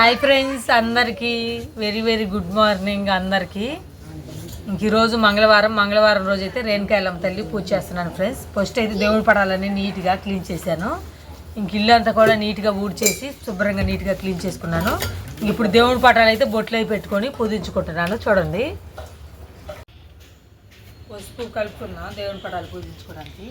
Hi friends అందరికీ. Very very good morning అందరికీ. ఇంక ఈరోజు మంగళవారం మంగళవారం రోజు అయితే రేణుకాయలమ్మ తల్లి పూజ చేస్తున్నాను ఫ్రెండ్స్. ఫస్ట్ అయితే దేవుడు పడాలని నీట్గా క్లీన్ చేశాను. ఇంక ఇల్లు అంతా కూడా నీట్గా ఊడ్చేసి శుభ్రంగా నీట్గా క్లీన్ చేసుకున్నాను. ఇప్పుడు దేవుడి పటాలు అయితే బొట్లు అయి పెట్టుకొని పూజించుకుంటున్నాను. చూడండి. పసుపు కలుపుకున్నా దేవుడి పటాలు పూజించుకోవడానికి.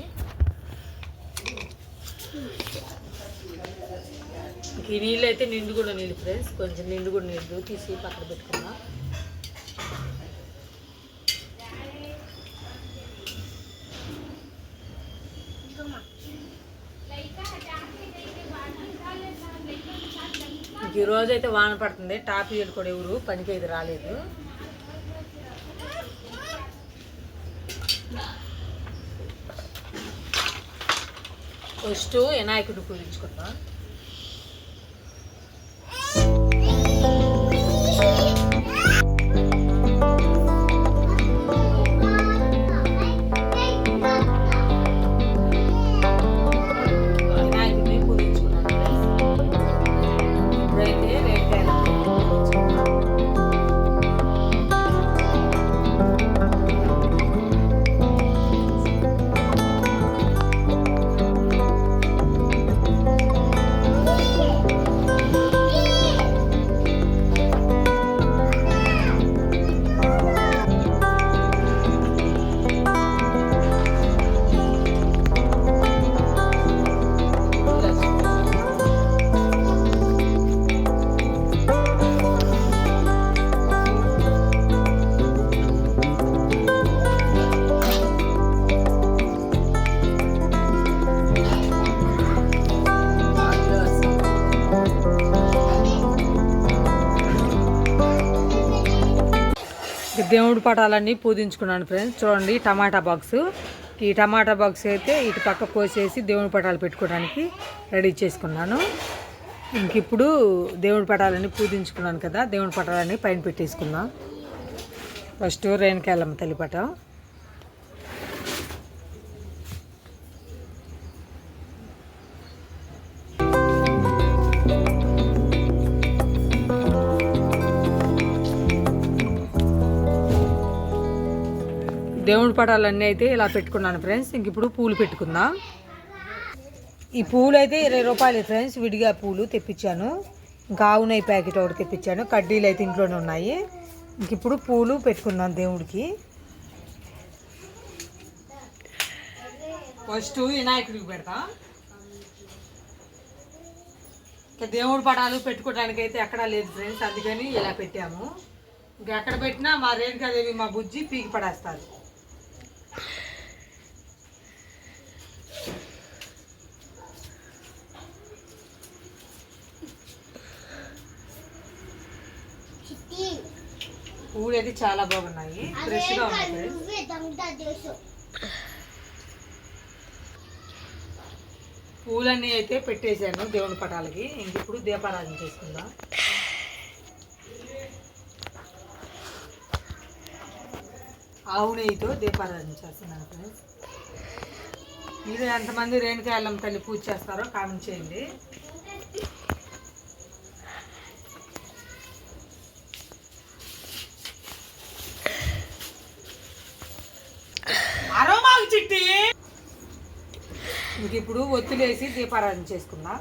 ఈ నీళ్ళు అయితే నిండు కూడా నీళ్ళు ఫ్రెండ్స్. కొంచెం నిండు కూడా నీళ్ళు తీసి పక్కన పెట్టుకున్నా ఈరోజు ఈ అయితే వాన పడుతుంది. టాప్ కూడా ఎవరు పనికి అయితే రాలేదు. ఫస్ట్ వినాయకుడు పూజించుకుందాం. దేవుడి పటాలన్నీ పూజించుకున్నాను ఫ్రెండ్స్ చూడండి టమాటా బాక్స్ ఈ టమాటా బాక్స్ అయితే ఇటు పక్క పోసేసి దేవుడి పటాలు పెట్టుకోవడానికి రెడీ చేసుకున్నాను. ఇంక ఇప్పుడు దేవుడి పటాలన్నీ పూజించుకున్నాను కదా దేవుడి పటాలన్నీ పైన పెట్టేసుకుందాం. ఫస్ట్ రేణుకాయలమ్మ తల్లిపటం దేవుడి పటాలన్నీ అయితే ఇలా పెట్టుకున్నాను ఫ్రెండ్స్. ఇంక ఇప్పుడు పూలు పెట్టుకుందాం. ఈ పూలు అయితే ఇరవై రూపాయలు ఫ్రెండ్స్. విడిగా పూలు తెప్పించాను. ఇంకా ఆవునై ప్యాకెట్ ఒకటి తెప్పించాను. కడ్డీలు అయితే ఇంట్లోనే ఉన్నాయి. ఇంక ఇప్పుడు పూలు పెట్టుకున్నాను దేవుడికి. ఫస్ట్ వినాయకుడికి పెడతాం. దేవుడి పటాలు పెట్టుకోవడానికి అయితే ఎక్కడా లేదు ఫ్రెండ్స్. అందుకని ఇలా పెట్టాము. ఇంకా ఎక్కడ పెట్టినా మా రేణుకాదేవి మా బుజ్జి పీకి పడేస్తారు. పూలు అయితే చాలా బాగున్నాయి. ఫ్రెష్గా ఉన్నాయి. పూలన్నీ అయితే పెట్టేశాను దేవుని పటాలకి. ఇంక ఇప్పుడు దీపారాధన చేసుకుందాం. ఆవు నెయ్యితో దీపారాధన చేస్తున్నాను ఫ్రెండ్స్ మీరు ఎంతమంది రేణుకాయలమ్మ తల్లి పూజ చేస్తారో కామెంట్ చేయండి. అరోమాకు చిట్టి. ఇంక ఇప్పుడు ఒత్తులేసి దీపారాధన చేసుకుందాం.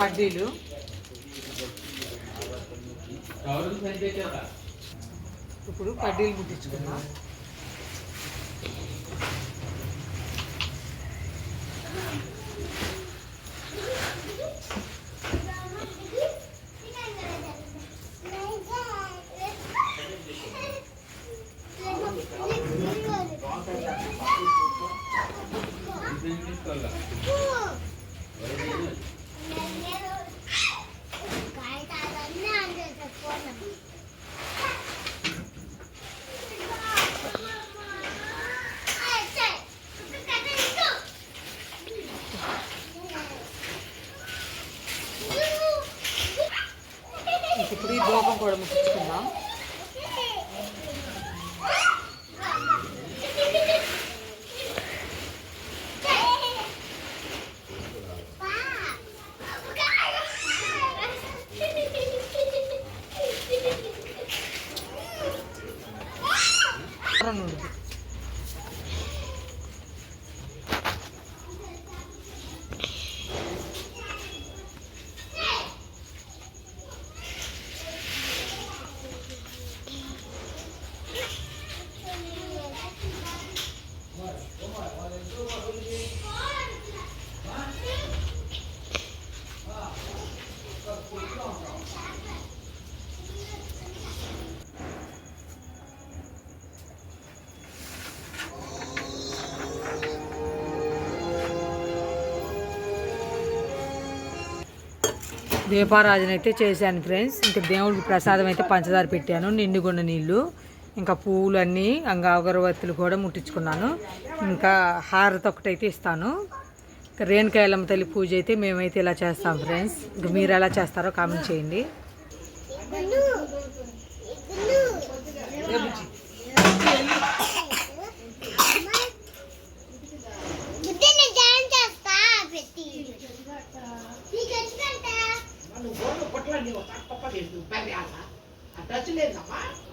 కడ్డీలు ఇప్పుడు కడ్డీలు ముట్టించుకుందాం దీపారాజన అయితే చేశాను ఫ్రెండ్స్. ఇంకా దేవుడికి ప్రసాదం అయితే పంచదార పెట్టాను నిండుగున్న నీళ్ళు ఇంకా పువ్వులు అన్నీ ఇంకా అగరబత్తులు కూడా ముట్టించుకున్నాను. ఇంకా హారతి ఒకటైతే ఇస్తాను. ఇంకా రేణుకాయలమ్మ తల్లి పూజ అయితే మేమైతే ఇలా చేస్తాం ఫ్రెండ్స్. ఇంకా మీరు ఎలా చేస్తారో కామెంట్ చేయండి. brasileiro, não é?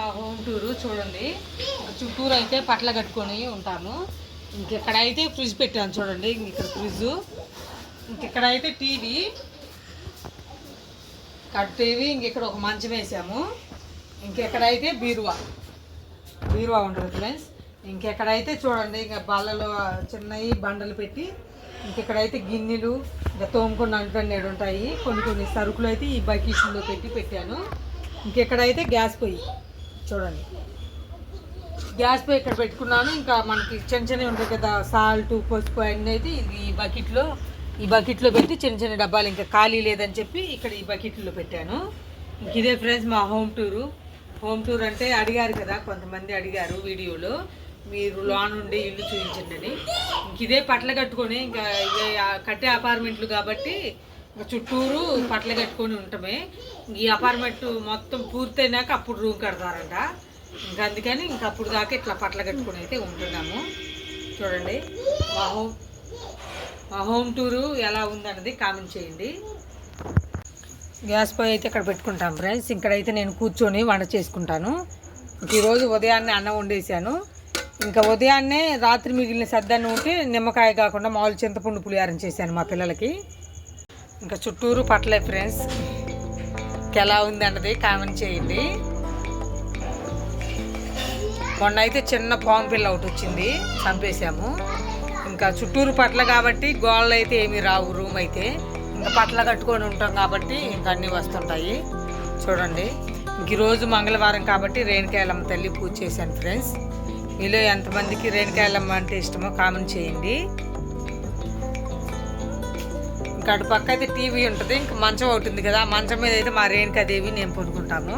మా హోమ్ టూరు చూడండి. చుట్టూరు అయితే పట్ల కట్టుకొని ఉంటాను. ఇంకెక్కడైతే ఫ్రిడ్జ్ పెట్టాను చూడండి. ఇక్కడ ఫ్రిడ్జ్ ఇంకెక్కడైతే టీవీ కట్ టీవీ ఇంక ఇక్కడ ఒక మంచం వేసాము. ఇంకెక్కడైతే బీరువా. బీరువా ఉంటుంది ఫ్రెండ్స్ ఇంకెక్కడైతే చూడండి. ఇంకా బల్లలో చిన్నవి బండలు పెట్టి ఇంకెక్కడైతే గిన్నెలు ఇంకా తోముకున్న అంటున్నాడు ఉంటాయి. కొన్ని కొన్ని సరుకులు అయితే ఈ బకెట్లో పెట్టి పెట్టాను. ఇంకెక్కడైతే గ్యాస్ పొయ్యి. చూడండి. గ్యాస్ పై ఇక్కడ పెట్టుకున్నాను. ఇంకా మనకి చిన్న చిన్నవి ఉంటాయి కదా సాల్ట్ పసుపు అన్నీ అయితే ఇది ఈ బకెట్లో ఈ బకెట్లో పెట్టి చిన్న చిన్న డబ్బాలు ఇంకా ఖాళీ లేదని చెప్పి ఇక్కడ ఈ బకెట్లో పెట్టాను. ఇంక ఇదే ఫ్రెండ్స్ మా హోమ్ టూరు. హోమ్ టూర్ అంటే అడిగారు కదా కొంతమంది అడిగారు వీడియోలో. మీరు లోన్ ఉండి ఇల్లు చూపించండి అని. ఇంక ఇదే పట్ల కట్టుకొని ఇంకా ఇదే కట్టే అపార్ట్మెంట్లు కాబట్టి చుట్టూరు పట్ల కట్టుకొని ఉంటామే. ఈ అపార్ట్మెంట్ మొత్తం పూర్తయినాక అప్పుడు రూమ్ కడతారంట. ఇంకా అందుకని ఇంకా అప్పుడు దాకా ఇట్లా పట్ల కట్టుకొని అయితే ఉంటున్నాము. చూడండి. మా హోమ్ మా హోమ్ టూరు ఎలా ఉందన్నది కామెంట్ చేయండి. గ్యాస్ పొయ్యి అయితే ఇక్కడ పెట్టుకుంటాం ఫ్రెండ్స్. ఇక్కడైతే నేను కూర్చొని వంట చేసుకుంటాను. ఈరోజు ఉదయాన్నే అన్నం వండేసాను ఇంకా ఉదయాన్నే రాత్రి మిగిలిన సద్దన్నం ఉంటే నిమ్మకాయ కాకుండా మామూలు చింతపండు పులిహారం చేశాను మా పిల్లలకి. ఇంకా చుట్టూరు పట్టలే ఫ్రెండ్స్. ఎలా ఉంది అన్నది కామెంట్ చేయండి. మొన్న అయితే చిన్న పాము పిల్ల ఒకటి వచ్చింది చంపేశాము. ఇంకా చుట్టూరు పట్ల కాబట్టి గోళ్ళు అయితే ఏమి రావు రూమ్ అయితే. ఇంకా పట్ల కట్టుకొని ఉంటాం కాబట్టి ఇంకా అన్నీ వస్తుంటాయి. చూడండి. ఇంక ఈరోజు మంగళవారం కాబట్టి రేణుకాయలమ్మ తల్లి పూజ చేశాను ఫ్రెండ్స్. మీలో ఎంతమందికి రేణుకాయలమ్మ అంటే ఇష్టమో కామెంట్ చేయండి. ఇంకా అటు పక్క అయితే టీవీ ఉంటుంది ఇంకా మంచం ఒకటి కదా మంచం మీద అయితే మా రేణుకాదేవి నేను పడుకుంటాము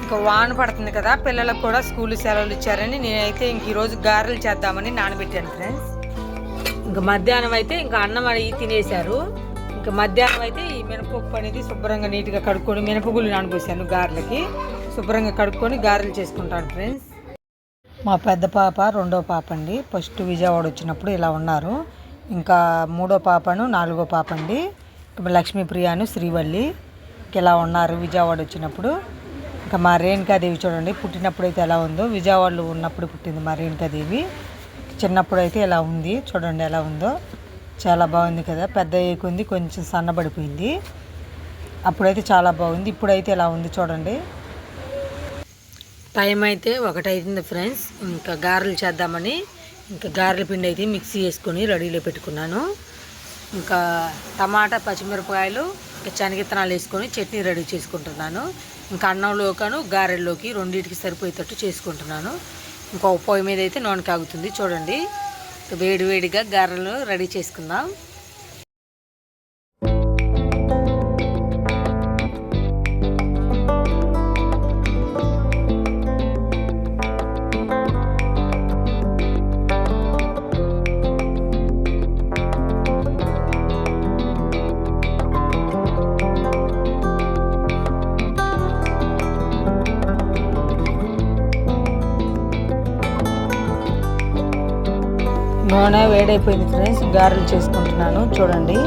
ఇంకా వాన పడుతుంది కదా పిల్లలకు కూడా స్కూల్ సెలవులు ఇచ్చారని నేనైతే ఇంక ఈరోజు గారెలు చేద్దామని నానబెట్టాను ఫ్రెండ్స్ ఇంకా మధ్యాహ్నం అయితే ఇంకా అన్నం అడిగి తినేశారు. ఇంకా మధ్యాహ్నం అయితే ఈ మినపప్పు అనేది శుభ్రంగా నీట్గా కడుక్కొని మినపగుళ్ళు నానబోసాను గారెలకి. శుభ్రంగా కడుక్కొని గారెలు చేసుకుంటాను ఫ్రెండ్స్ మా పెద్ద పాప రెండో పాప అండి ఫస్ట్ విజయవాడ వచ్చినప్పుడు ఇలా ఉన్నారు. ఇంకా మూడో పాపను నాలుగో పాప అండి లక్ష్మీప్రియాను శ్రీవల్లి ఇలా ఉన్నారు విజయవాడ వచ్చినప్పుడు. ఇంకా మా రేణుకాదేవి చూడండి పుట్టినప్పుడు అయితే ఎలా ఉందో. విజయవాడలో ఉన్నప్పుడు పుట్టింది మా రేణుకాదేవి. చిన్నప్పుడు అయితే ఎలా ఉంది చూడండి ఎలా ఉందో. చాలా బాగుంది కదా పెద్ద ఏకుంది కొంచెం సన్నబడిపోయింది. అప్పుడైతే చాలా బాగుంది ఇప్పుడైతే ఎలా ఉంది చూడండి. టైం అయితే ఒకటైతుంది ఫ్రెండ్స్. ఇంకా గారెలు చేద్దామని ఇంకా గారెల పిండి అయితే మిక్సీ చేసుకొని రెడీలో పెట్టుకున్నాను. ఇంకా టమాటా పచ్చిమిరపకాయలు ఇంకా శనగిత్తనాలు వేసుకొని చట్నీ రెడీ చేసుకుంటున్నాను. ఇంకా అన్నంలోకను గారెల్లోకి రెండింటికి సరిపోయేటట్టు చేసుకుంటున్నాను. ఇంకో పొయ్యి మీద అయితే నూనె కాగుతుంది. చూడండి. వేడి వేడిగా గారెలు రెడీ చేసుకుందాం. నూనె వేడైపోయింది ఫ్రెండ్స్ గారెలు చేసుకుంటున్నాను. చూడండి.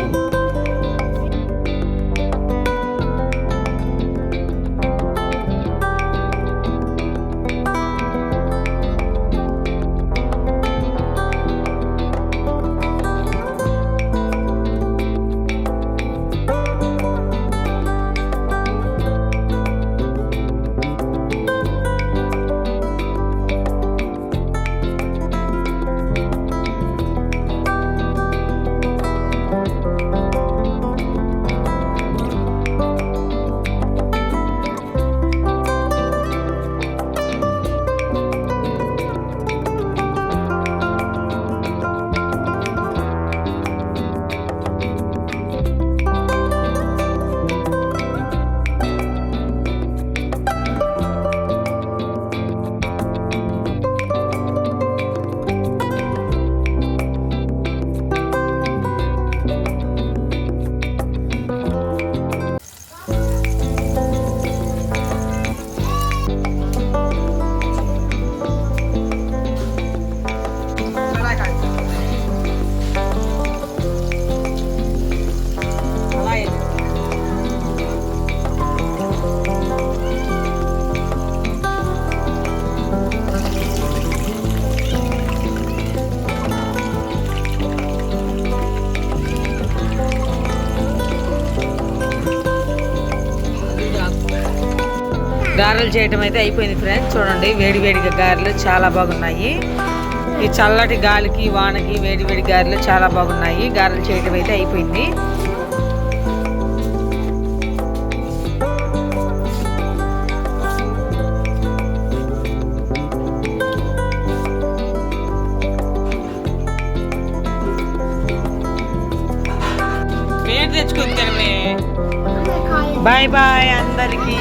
గారెలు చేయటం అయితే అయిపోయింది ఫ్రెండ్స్ చూడండి వేడి వేడిగా గారెలు చాలా బాగున్నాయి. ఈ చల్లటి గాలికి వానకి వేడి వేడి గారెలు చాలా బాగున్నాయి. గారెలు చేయటం అయితే అయిపోయింది. పేరు తెచ్చుకుంటాను బాయ్ బాయ్ అందరికీ.